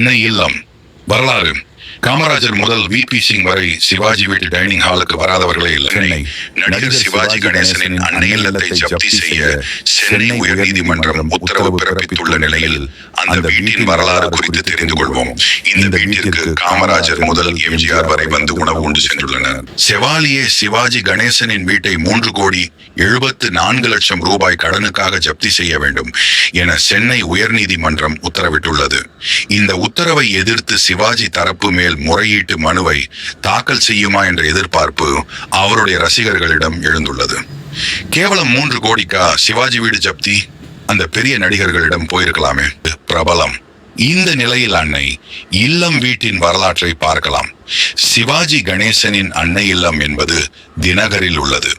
அன்னை இல்லம் வரலாறு காமராஜர் முதல் வி பி சிங் வரை சிவாஜி வீட்டு டைனிங் ஹாலுக்கு வராதவர்களே இல்லை. நடிகர் சிவாஜி கணேசனின் அன்னை இல்லத்தை ஜப்தி செய்ய சென்னை உயர்நீதிமன்றம் உத்தரவு பிறப்பித்துள்ள நிலையில் அந்த வீட்டின் வரலாறு குறித்து தெரிந்து கொள்வோம். இந்த வீட்டிற்கு காமராஜர் முதல் எம்ஜிஆர் வரை வந்து உணவு உண்டு சென்றுள்ளனர். செவாலியே சிவாஜி கணேசனின் வீட்டை மூன்று கோடி எழுபத்து நான்கு லட்சம் ரூபாய் கடனுக்காக ஜப்தி செய்ய வேண்டும் என சென்னை உயர்நீதிமன்றம் உத்தரவிட்டுள்ளது. இந்த உத்தரவை எதிர்த்து சிவாஜி தரப்பு மேல் முறையீட்டு மனுவை தாக்கல் செய்யுமா என்ற எதிர்பார்ப்பு அவருடைய ரசிகர்களிடம் எழுந்துள்ளது. கேவலம் மூன்று கோடிக்கா சிவாஜி வீடு ஜப்தி அந்த பெரிய நடிகர்களிடம் போயிருக்கலாமே. பிரபலம். இந்த நிலையில் அன்னை இல்லம் வீட்டின் வரலாற்றை பார்க்கலாம். சிவாஜி கணேசனின் அன்னை இல்லம் என்பது தினகரில் உள்ளது.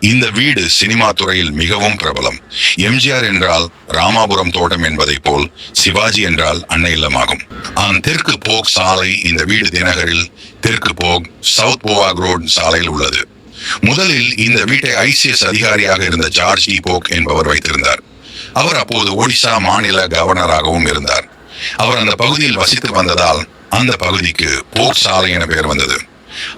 இந்த வீடு சினிமா துறையில் மிகவும் பிரபலம். எம்ஜிஆர் என்றால் ராமாபுரம் தோட்டம் என்பதைப் போல் சிவாஜி என்றால் அன்னை இல்லமாகும். ஆன் தெற்கு போக் சாலை இந்த வீடு தினகரில் தெற்கு போக் சவுத் போவாக் ரோட் சாலையில் உள்ளது. முதலில் இந்த வீட்டை ஐசிஎஸ் அதிகாரியாக இருந்த ஜார்ஜ் டி போக் என்பவர் வைத்திருந்தார். அவர் அப்போது ஒடிசா மாநில கவர்னராகவும் இருந்தார். அவர் அந்த பகுதியில் வசித்து வந்ததால் அந்த பகுதிக்கு போக் சாலை என பெயர் வந்தது.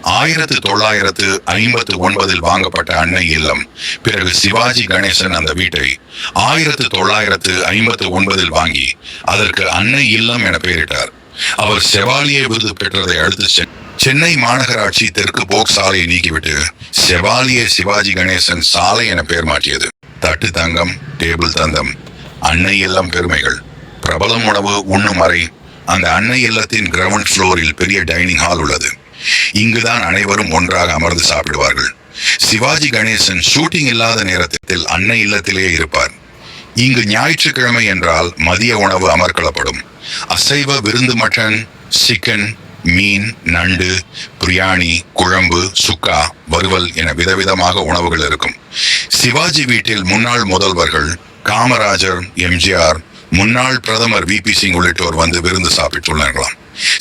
ஆயிரத்து தொள்ளாயிரத்து ஐம்பத்து ஒன்பதில் வாங்கப்பட்ட அன்னை இல்லம். பிறகு சிவாஜி கணேசன் அந்த வீட்டை ஆயிரத்து தொள்ளாயிரத்து ஐம்பத்து ஒன்பதில் வாங்கி அதற்கு அன்னை இல்லம் என பெயரிட்டார். அவர் செவாலியை விருது பெற்றதை அடுத்து சென்னை மாநகராட்சி தெற்கு போக் சாலையை நீக்கிவிட்டு செவாலியை சிவாஜி கணேசன் சாலை என பெயர் மாற்றியது. தட்டு தங்கம் டேபிள் தந்தம் அன்னை இல்லம் பெருமைகள். பிரபலம் உணவு உண்ணும் அறை அந்த அன்னை இல்லத்தின் கிரவுண்ட் ஃப்ளோரில் பெரிய டைனிங் ஹால் உள்ளது. இங்குதான் அனைவரும் ஒன்றாக அமர்ந்து சாப்பிடுவார்கள். சிவாஜி கணேசன் ஷூட்டிங் இல்லாத நேரத்தில் அன்னை இல்லத்திலே இருப்பார். இங்கு ஞாயிற்றுக்கிழமை என்றால் மதிய உணவு அமர்க்களப்படும். அசைவ விருந்து மட்டன் சிக்கன் மீன் நண்டு பிரியாணி குழம்பு சுக்கா வறுவல் என விதவிதமாக உணவுகள் இருக்கும். சிவாஜி வீட்டில் முன்னாள் முதல்வர்கள் காமராஜர் எம்ஜிஆர் முன்னாள் பிரதமர் வி பி சிங் உள்ளிட்டோர் வந்து விருந்து சாப்பிட்டுள்ளார்களாம்.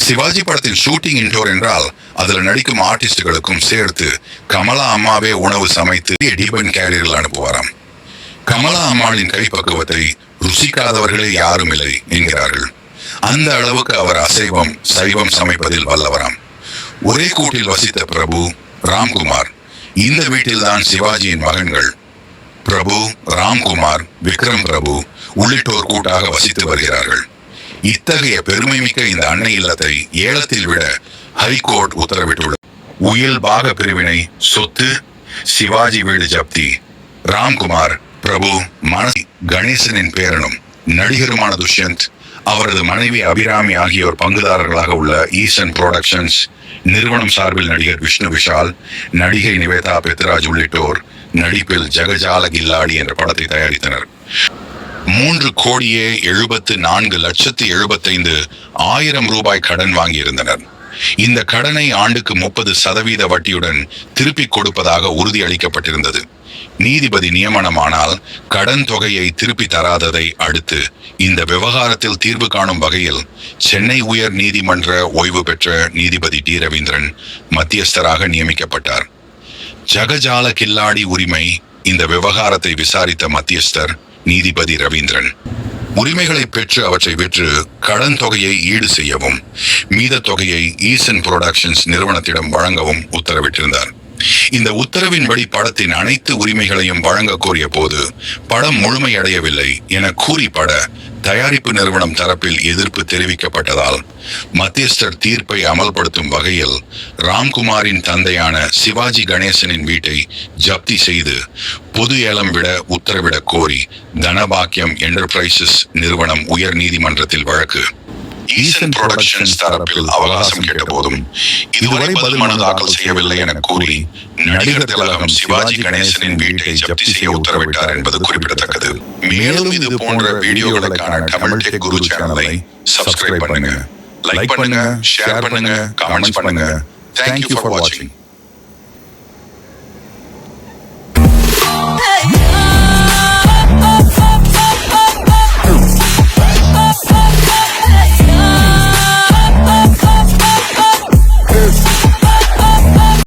சிவாஜி படத்தின் ஷூட்டிங் இன்டோர் என்றால் அதில் நடிக்கும் ஆர்டிஸ்டுகளுக்கும் சேர்த்து கமலா அம்மாவே உணவு சமைத்து டீபன் கேரியரில் அனுப்புவாராம். கமலா அம்மாளின் கைப்பக்குவத்தை ருசிக்காதவர்களே யாரும் இல்லை என்கிறார்கள். அந்த அளவுக்கு அவர் அசைவம் சைவம் சமைப்பதில் வல்லவராம். ஒரே கூட்டில் வசித்த பிரபு ராம்குமார். இந்த வீட்டில்தான் சிவாஜியின் மகன்கள் பிரபு ராம்குமார் விக்ரம் பிரபு உள்ளிட்டோர் கூட்டாக வசித்து வருகிறார்கள். இத்தகைய பெருமைமிக்க இந்த அன்னை இல்லத்தை ஏலத்தில் விட ஹைகோர்ட் உத்தரவிட்டுள்ளது. உயில் பாக பிரிவினை சொத்து சிவாஜி வீடு ஜப்தி ராம்குமார் பிரபு மனசி கணேசனின் பேரனும் நடிகருமான துஷ்யந்த் அவரது மனைவி அபிராமி ஆகியோர் பங்குதாரர்களாக உள்ள ஈசன் புரொடக்ஷன்ஸ் நிறுவனம் சார்பில் நடிகர் விஷ்ணு விஷால் நடிகை நிவேதா பெத்ராஜ் உள்ளிட்டோர் நடிப்பில் ஜெகஜால கில்லாடி என்ற படத்தை தயாரித்தனர். மூன்று கோடியே எழுபத்து நான்கு லட்சத்து எழுபத்தைந்து ஆயிரம் ரூபாய் கடன் வாங்கியிருந்தனர். இந்த கடனை ஆண்டுக்கு முப்பது சதவீத வட்டியுடன் திருப்பிக் கொடுப்பதாக உறுதியளிக்கப்பட்டிருந்தது. நீதிபதி நியமனமானால் கடன் தொகையை திருப்பி தராததை அடுத்து இந்த விவகாரத்தில் தீர்வு காணும் வகையில் சென்னை உயர் நீதிமன்ற ஓய்வு பெற்ற நீதிபதி டி. ரவீந்திரன் மத்தியஸ்தராக நியமிக்கப்பட்டார். ஜகஜால கில்லாடி உரிமை இந்த விவகாரத்தை விசாரித்த மத்தியஸ்தர் நீதிபதி ரவீந்திரன். உரிமைகளை பெற்று அவற்றை விற்று கடன் தொகையை ஈடு செய்யவும் மீத தொகையை ஈசன் புரொடக்ஷன்ஸ் நிறுவனத்திடம் வழங்கவும் உத்தரவிட்டிருந்தார். இந்த உத்தரவின்படி படத்தின் அனைத்து உரிமைகளையும் வழங்க கோரிய போது படம் முழுமையடையவில்லை என கூறி பட தயாரிப்பு நிறுவனம் தரப்பில் எதிர்ப்பு தெரிவிக்கப்பட்டதால் மத்தியஸ்தர் தீர்ப்பை அமல்படுத்தும் வகையில் ராம்குமாரின் தந்தையான சிவாஜி கணேசனின் வீட்டை ஜப்தி செய்து பொது ஏலம் விட உத்தரவிடக் கோரி தனபாக்கியம் என்டர்பிரைசஸ் நிறுவனம் உயர் நீதிமன்றத்தில் வழக்கு. ஈசன் புரொடக்ஷன்ஸ் தரப்பில் அவகாசம் கேட்ட போதும் இதுவரை பதில் மனு தாக்கல் செய்யவில்லை என கூறி நடிகர் திலகம் சிவாஜி கணேசனின் வீட்டை ஜப்தி செய்ய உத்தரவிட்டார் என்பது குறிப்பிடத்தக்கது மேலும் இது போன்ற வீடியோகளுக்கான தமிழ் டெக் குரு சேனலை சப்ஸ்கிரைப் பண்ணுங்க. லைக் பண்ணுங்க ஷேர் பண்ணுங்க கமெண்ட்ஸ் பண்ணுங்க. தேங்க்யூ ஃபார் வாட்சிங்